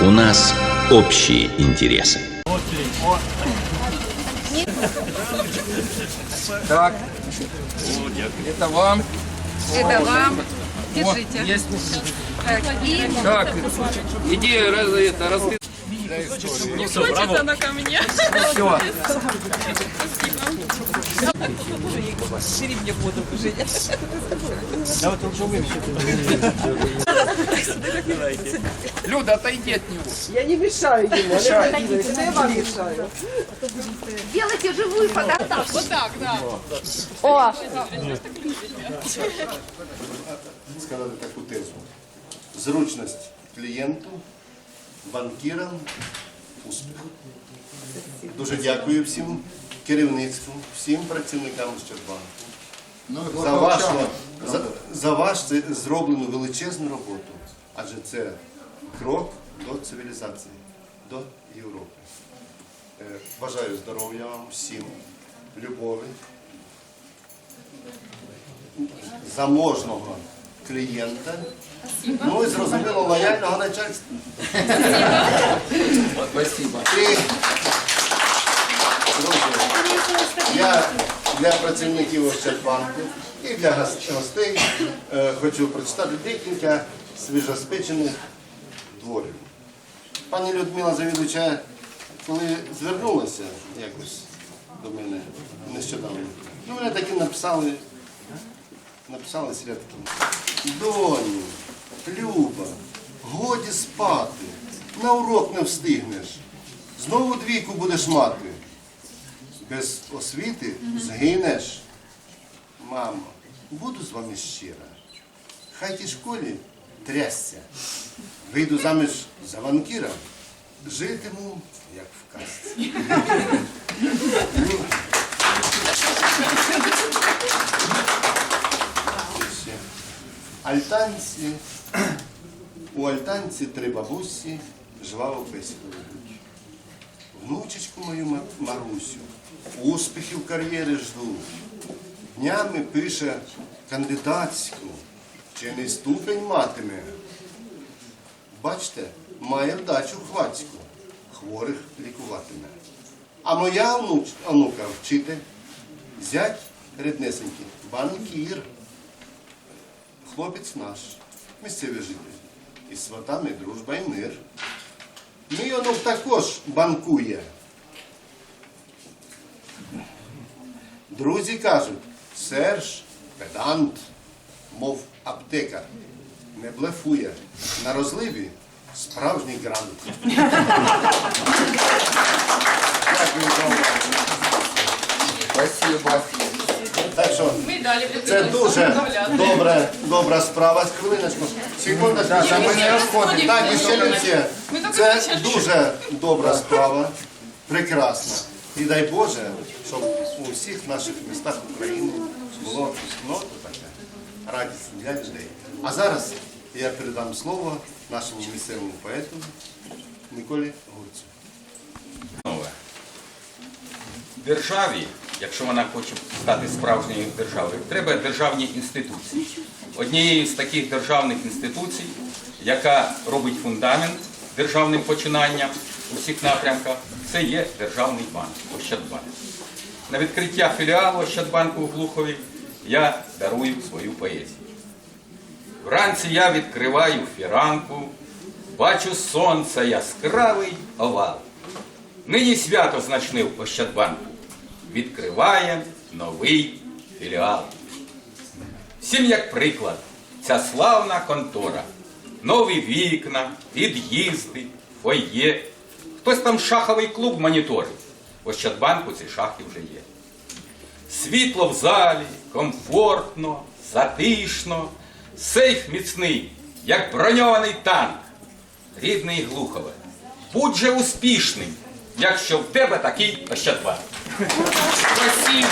У нас общие интересы. Так. Это вам. Это вам. Вот, Держите. есть. Так, и Так, иди раз, это, раз, хочет она ко мне. все. Люда, отойди от него. Я не мешаю ему, Олег Владимирович, это я вам мешаю. Делайте живую фотографию. Вот так, да. сказати таку тезу. Зручність клієнту, банкірам, успіх. Дуже дякую всім Керівництву, всім працівникам Щербанку за вашу, за, за вашу зроблену величезну роботу. Адже це крок до цивілізації, до Європи. Е, Бажаю здоров'я вам всім, любові, заможного клієнта, ну і зрозуміло лояльного начальства. Спасибо. Я для працівників Ощадбанку і для гостей е, хочу прочитати декілька свіжоспечених творів. Пані Людмила Завідувача, коли звернулася якось до мене нещодавно, ну мене таки написали, написали рядки. Доню, Люба, годі спати, на урок не встигнеш. Знову двійку будеш мати. Без освіти згинеш. Мамо, буду з вами щира. Хай ті школі трясся. Вийду заміж за банкіра, житиму, як в казці. І ще. Альтанці, у альтанці три бабусі жваво бесіду ведуть. Внучечку мою Марусю, успіхів кар'єри жду. Днями пише кандидатську, вчений ступень матиме. Бачте, має вдачу хвацьку, хворих лікуватиме. А моя онуч, онука вчитель, зять ріднесенький, банкір. Хлопець наш, місцевий житель. Із сватами дружба і мир. Мій онук також банкує. Друзі кажуть, Серж педант, мов аптекар, не блефує. На розливі справжній грант. Дякую за увагу. Спасибо. Так що це дуже добра, добра справа. Хвилиночку. Секундочку. Да, ми не розходимо. Так, ще. Це дуже добра справа, прекрасна. І дай Боже, щоб у всіх наших містах України було ну, таке радість для людей. А зараз я передам слово нашому місцевому поету Миколі Гурцю. нове. Державі, якщо вона хоче стати справжньою державою, треба державні інституції. Однією з таких державних інституцій, яка робить фундамент державним починанням у всіх напрямках, це є Державний банк Ощадбанк. На відкриття філіалу Ощадбанку у Глухові я дарую свою поезію. Вранці я відкриваю фіранку, бачу сонце яскравий овал. Нині свято значне Ощадбанку. Відкриває новий філіал. Всім як приклад, ця славна контора. Нові вікна, під'їзди, фойє. Хтось там шаховий клуб моніторить. В Ощадбанку ці шахи вже є. Світло в залі, комфортно, затишно, сейф міцний, як броньований танк. Рідний Глухове, будь же успішним, якщо в тебе такий Ощадбанк. Спасибо.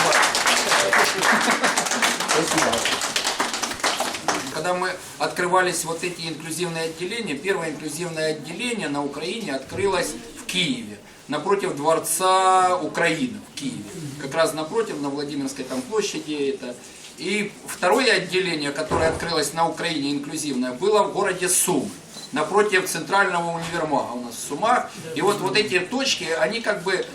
Когда мы открывались вот эти инклюзивные отделения, первое инклюзивное отделение на Украине открылось в Киеве, напротив Дворца Украины в Киеве. Как раз напротив, на Владимирской там площади это. И второе отделение, которое открылось на Украине инклюзивное, было в городе Сумы. напротив центрального универмага у нас в Сумах. И вот, вот эти точки, они как бы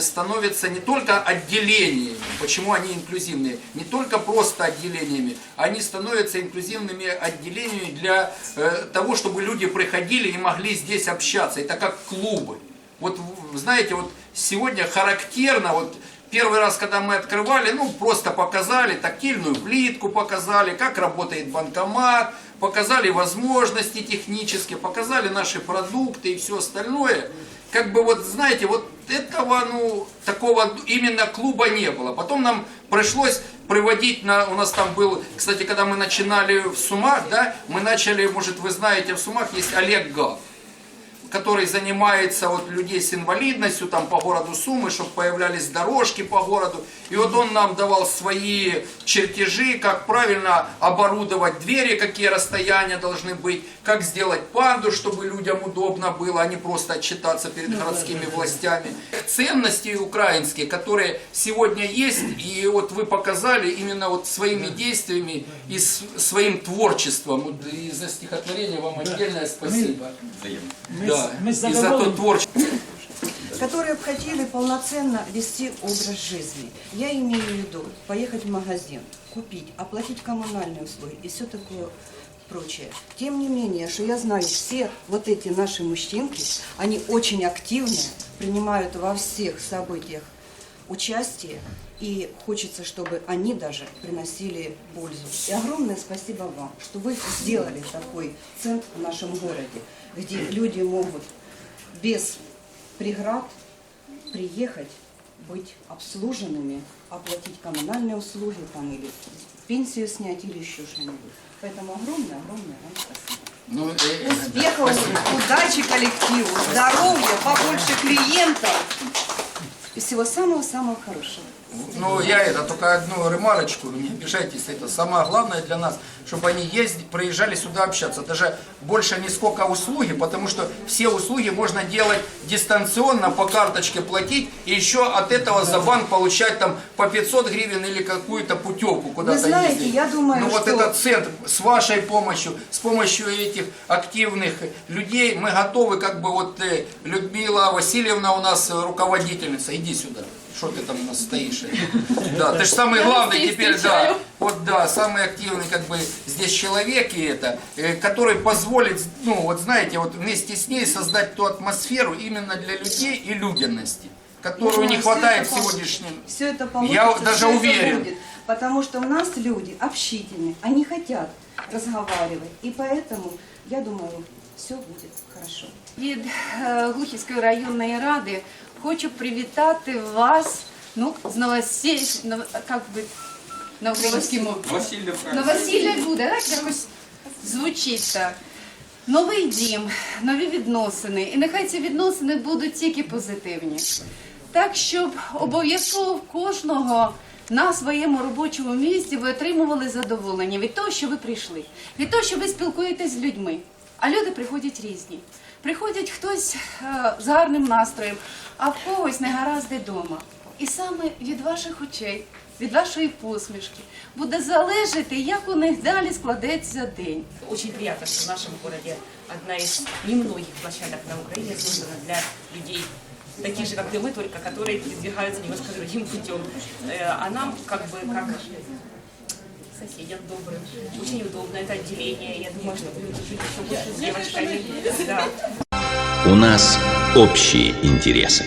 становятся не только отделениями, почему они инклюзивные, не только просто отделениями, они становятся инклюзивными отделениями для э, того, чтобы люди приходили и могли здесь общаться. Это как клубы. Вот знаете, вот сегодня характерно, вот первый раз, когда мы открывали, ну просто показали тактильную плитку, показали, как работает банкомат, показали возможности технические, показали наши продукты и все остальное. Как бы вот, знаете, вот этого, ну, такого именно клуба не было. Потом нам пришлось приводить на, у нас там был, кстати, когда мы начинали в Сумах, да, мы начали, может, вы знаете, в Сумах есть Олег Гав Который занимается вот людей с инвалидностью там по городу Сумы, чтобы появлялись дорожки по городу. И вот он нам давал свои чертежи, как правильно оборудовать двери, какие расстояния должны быть, как сделать панду, чтобы людям удобно было, а не просто отчитаться перед городскими властями. Ценности украинские, которые сегодня есть, и вот вы показали именно вот своими действиями и своим творчеством. И за стихотворение вам отдельное спасибо. Взаємно. Да, и за то творчество. которые бы хотели полноценно вести образ жизни. Я имею в виду поехать в магазин, купить, оплатить коммунальные услуги и все такое прочее. Тем не менее, что я знаю, все вот эти наши мужчинки, они очень активные, принимают во всех событиях участие, и хочется, чтобы они даже приносили пользу. И огромное спасибо вам, что вы сделали такой центр в нашем городе, где люди могут без преград приехать, быть обслуженными, оплатить коммунальные услуги там или пенсию снять или еще что-нибудь. Поэтому огромное, огромное вам спасибо. Ну, э, Успехов, удачи коллективу, здоровья, побольше клиентов и всего самого-самого хорошего. Ну, я это, только одну ремарочку, не обижайтесь, это самое главное для нас, чтобы они ездили, приезжали сюда общаться. Даже больше не сколько услуги, потому что все услуги можно делать дистанционно, по карточке платить, и еще от этого за банк получать там по 500 гривен или какую-то путевку куда-то знаете, ездить. я думаю, Ну, вот что- этот центр с вашей помощью, с помощью этих активных людей, мы готовы, как бы вот э, Людмила Васильевна у нас э, руководительница, иди сюда. Что ты там у нас стоишь? Да, ты же самый главный теперь, да. Вот да, самый активный как бы здесь человек и это, э, который позволит, ну вот знаете, вот вместе с ней создать ту атмосферу именно для людей и людяности, которую не хватает в сегодняшнем. Все это получится, Я даже уверен. Потому что у нас люди общительные, они хотят разговаривать. И поэтому, я думаю, все будет хорошо. Від е, Глухівської районної ради хочу привітати вас, ну, з новосіль, нов- як би, на українській Новосілля буде, так якось звучить так. Новий дім, нові відносини. І нехай ці відносини будуть тільки позитивні. Так, щоб обов'язково кожного на своєму робочому місці ви отримували задоволення від того, що ви прийшли, від того, що ви спілкуєтесь з людьми. А люди приходять різні. Приходять хтось е, з гарним настроєм, а в когось негаразди вдома. І саме від ваших очей, від вашої посмішки буде залежати, як у них далі складеться день. Очень приятно, что в нашем городе одна из немногих площадок на Украине создана для людей, таких же, как и мы, только которые передвигаются немножко другим путем. Э, А нам, как бы, как соседям добрым, очень удобно это отделение. Я думаю, что будем жить еще больше с девочками. Да. У нас общие интересы.